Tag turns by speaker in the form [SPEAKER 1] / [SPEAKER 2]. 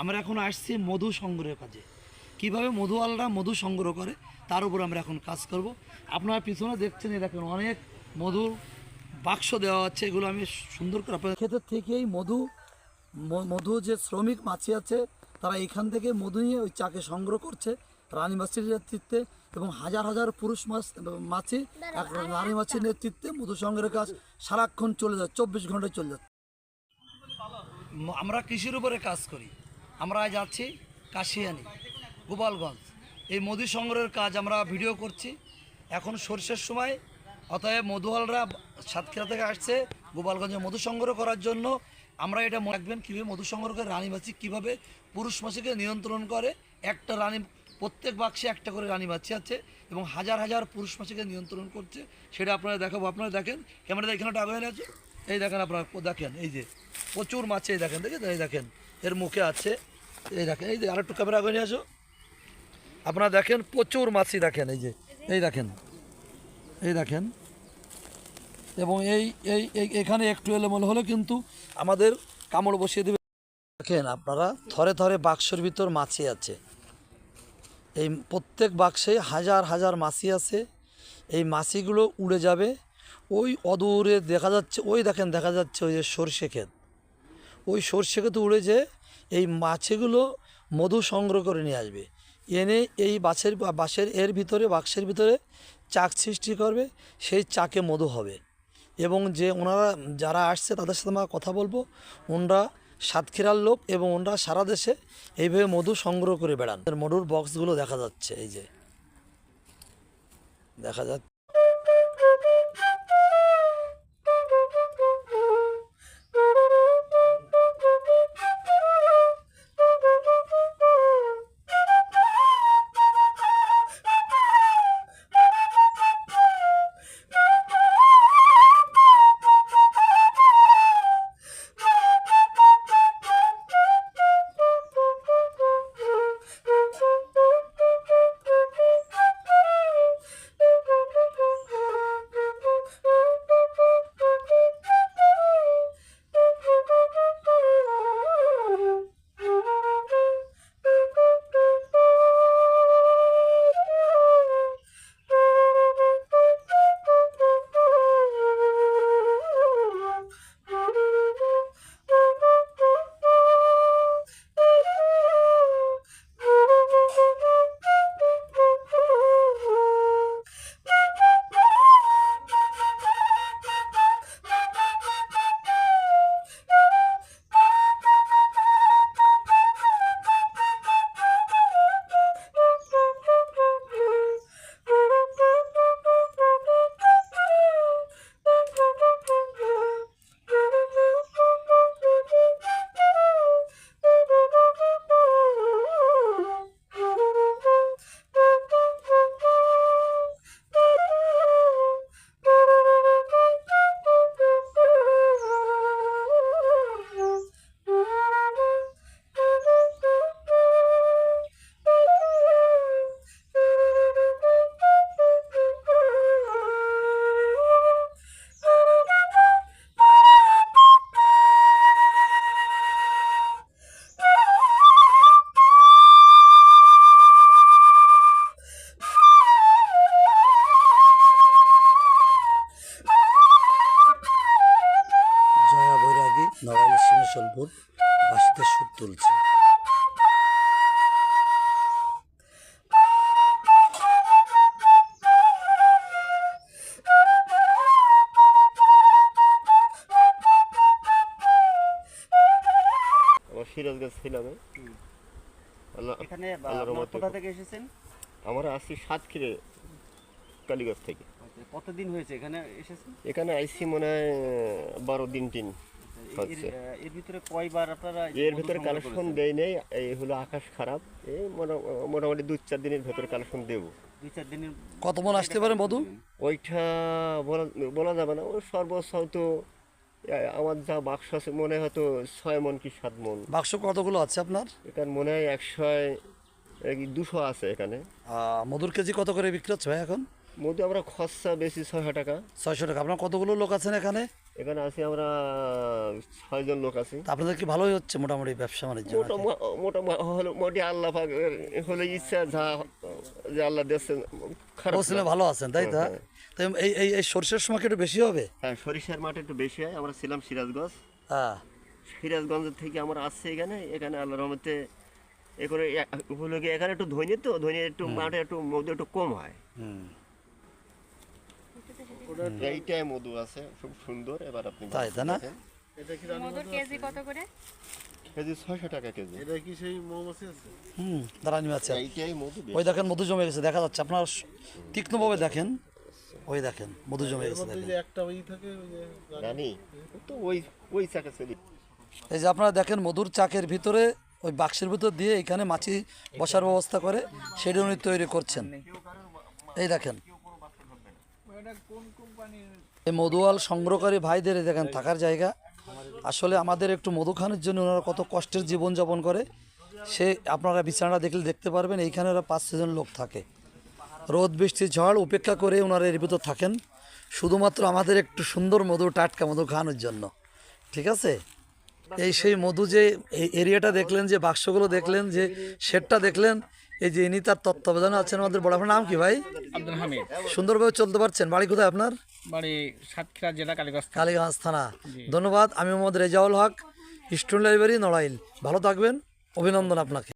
[SPEAKER 1] আমরা এখন আসছি মধু সংগ্রহের কাজে। কীভাবে মধুওয়ালরা মধু সংগ্রহ করে তার উপর আমরা এখন কাজ করব। আপনারা পিছনে দেখছেন এই দেখেন অনেক মধুর বাক্স দেওয়া আছে এগুলো আমি সুন্দর করে আপনাদের ক্ষেত্র থেকেই মধু মধু যে শ্রমিক মাছি আছে তারা এখান থেকে মধু নিয়ে ওই চাকে সংগ্রহ করছে রানী মাছির নেতৃত্বে এবং হাজার হাজার পুরুষ মাছ মাছি এক রানী মাছির নেতৃত্বে মধু সংগ্রহের কাজ সারাক্ষণ চলে যায় চব্বিশ ঘন্টায় চলে যাচ্ছে আমরা কৃষির উপরে কাজ করি। আমরা যাচ্ছি কাশিয়ানি, গোপালগঞ্জ। এই মধু সংগ্রহের কাজ আমরা ভিডিও করছি। এখন সর্ষের সময়, অতএব মধুয়ালরা সাতক্ষীরা থেকে আসছে গোপালগঞ্জে মধু সংগ্রহ করার জন্য। আমরা এটা মনে রাখবেন কীভাবে মধু সংগ্রহ করে রানী মাছি, কীভাবে পুরুষ মাছিকে নিয়ন্ত্রণ করে। একটা রানী, প্রত্যেক বাক্সে একটা করে রানী মাছি আছে এবং হাজার হাজার পুরুষ মাছিকে নিয়ন্ত্রণ করছে। সেটা আপনারা দেখাবো। আপনারা দেখেন, ক্যামেরাটা এখানে হয়ে আছে এই দেখেন আপনারা, দেখেন, এই যে প্রচুর মাছে এই দেখেন দেখেন, এই দেখেন, এর মুখে আছে। এই দেখেন, এই যে আরেকটু ক্যামেরা আগে নিয়ে আসো। আপনারা দেখেন প্রচুর মাছি দেখেন, এই যে, এই দেখেন এই দেখেন। এবং এই এই, এই- এখানে একটু এলোমেলো হলে কিন্তু আমাদের কামড় বসিয়ে দেবে। দেখেন আপনারা, থরে থরে বাক্সের ভিতর মাছি আছে। এই প্রত্যেক বাক্সে হাজার হাজার মাছি আছে। এই মাছিগুলো উড়ে যাবে। ওই অদূরে দেখা যাচ্ছে, ওই দেখেন, দেখা যাচ্ছে ওই যে সর্ষে ক্ষেত। ওই সর্ষে ক্ষেত উড়ে যে এই মাছিগুলো মধু সংগ্রহ করে নিয়ে আসবে। এনে এই বাছের, বাঁশের, এর ভিতরে, বাক্সের ভিতরে চাক সৃষ্টি করবে, সেই চাকে মধু হবে। এবং যে ওনারা যারা আসছে তাদের সাথে আমরা কথা বলব। ওনারা সাতক্ষীরার লোক এবং ওনারা সারা দেশে এইভাবে মধু সংগ্রহ করে বেড়ান। মধুর বক্সগুলো দেখা যাচ্ছে, এই যে। দেখা যাচ্ছে। বৈরাগী নড়াইল সিংহসলপুর বাসিতে সুর তুলছে।
[SPEAKER 2] আমার সিরাজগঞ্জ ছিলাম
[SPEAKER 3] এখানে কোথা থেকে এসেছেন?
[SPEAKER 2] আমরা আসছি সাতক্ষীরে কালীগঞ্জ থেকে।
[SPEAKER 3] কতদিন হয়েছে এখানে এসেছেন?
[SPEAKER 2] এখানে আইসি মনে হয় বারো দিন
[SPEAKER 3] এর
[SPEAKER 2] হচ্ছে।
[SPEAKER 3] এর ভিতরে কয়বার আপনারা
[SPEAKER 2] এর
[SPEAKER 3] মধু
[SPEAKER 2] কালেকশন নেই এই হলো আকাশ খারাপ এই মোটা- মোটামুটি দু চার দিনের ভেতরে কালেকশন দেবো।
[SPEAKER 3] দুই চার দিনের
[SPEAKER 1] কত মন আসতে পারে মধু
[SPEAKER 2] ওইটা বলা বলা যাবে না ওই সর্বোচ্চ হয়তো আমার যা বাক্স আছে মনে হয় হয়তো ছয় মন কি সাত মন।
[SPEAKER 1] বাক্স কতগুলো আছে আপনার?
[SPEAKER 2] এখানে মনে হয় একশো দুশো আছে এখানে।
[SPEAKER 1] আহ, মধুর কেজি কত করে বিক্রি হচ্ছে ভাই এখন?
[SPEAKER 2] মধ্যে আমরা খরচা বেশি ছয়শো টাকা।
[SPEAKER 1] ছয়শো টাকা। আপনার কতগুলো লোক আছেন এখানে?
[SPEAKER 2] এখানে আছি আমরা ছয়জন লোক আছি।
[SPEAKER 1] আপনাদের কি ভালোই হচ্ছে মোটামুটি ব্যবসা বাণিজ্য?
[SPEAKER 2] মোটামুটি আল্লাহ হলে ইচ্ছা যা যে আল্লাহ দিচ্ছে খারাপ
[SPEAKER 1] ভালো আছেন তাই তো?
[SPEAKER 2] হ্যাঁ,
[SPEAKER 1] এই এই এই সর্ষের সময় একটু বেশি হবে?
[SPEAKER 2] হ্যাঁ সরিষার মাঠ একটু বেশি হয়। আমরা ছিলাম সিরাজগঞ্জ।
[SPEAKER 1] হ্যাঁ।
[SPEAKER 2] সিরাজগঞ্জ থেকে আমরা আসছি এখানে। এখানে আল্লাহ রহমতে এ করে কি এখানে একটু ধনী তো ধনী একটু মাঠে একটু একটু কম হয়।
[SPEAKER 1] হুম।
[SPEAKER 2] এইটাই মধু আছে খুব সুন্দর এবার আপনি
[SPEAKER 1] তাই, তাই না?
[SPEAKER 4] মধুর কেজি কত করে?
[SPEAKER 2] কেজি ছয়শো টাকা কেজি।
[SPEAKER 5] এটা কি সেই মৌমাছি আছে?
[SPEAKER 1] হুম দাঁড়ানি আছে।
[SPEAKER 2] এইটাই মধু
[SPEAKER 1] ওই দেখেন মধু জমে গেছে দেখা যাচ্ছে। আপনার তীক্ষ্ণভাবে দেখেন। ওই দেখেন মধু জমে গেছে
[SPEAKER 5] ওই
[SPEAKER 1] দেখেন।
[SPEAKER 5] একটা ওই থাকে ওই যে
[SPEAKER 2] রানী। তো ওই ওই চাকা চলি
[SPEAKER 1] এই যে আপনারা দেখেন মধুর চাকের ভিতরে ওই বাক্সের ভিতর দিয়ে এখানে মাছি বসার ব্যবস্থা করে সেটা উনি তৈরি করছেন। এই দেখেন এই মধুয়াল সংগ্রহকারী ভাইদের দেখেন থাকার জায়গা। আসলে আমাদের একটু মধু খানের জন্য ওনারা কত কষ্টের জীবনযাপন করে। সে আপনারা বিছানাটা দেখলে দেখতে পারবেন, এইখানে ওরা পাঁচ ছজন লোক থাকে। রোদ, বৃষ্টি, ঝড় উপেক্ষা করে ওনারা এর ভিতর থাকেন। শুধুমাত্র আমাদের একটু সুন্দর মধু, টাটকা মধু খাওয়ানোর জন্য। ঠিক আছে? এই সেই মধু যে এরিয়াটা দেখলেন, যে বাক্সগুলো দেখলেন, যে শেডটা দেখলেন এই যে ইনি তার তত্ত্বাবধানে আছেন আমাদের বড় আপনার নাম কি ভাই?
[SPEAKER 6] আব্দুল হামিদ।
[SPEAKER 1] সুন্দরভাবে চলতে পারছেন। বাড়ি কোথায় আপনার?
[SPEAKER 6] বাড়ি সাতক্ষীরা জেলা কালীগঞ্জ
[SPEAKER 1] কালীগঞ্জ থানা। ধন্যবাদ। আমি মোহাম্মদ রেজাউল হক স্টুডেন্ট লাইব্রেরি নড়াইল। ভালো থাকবেন। অভিনন্দন আপনাকে।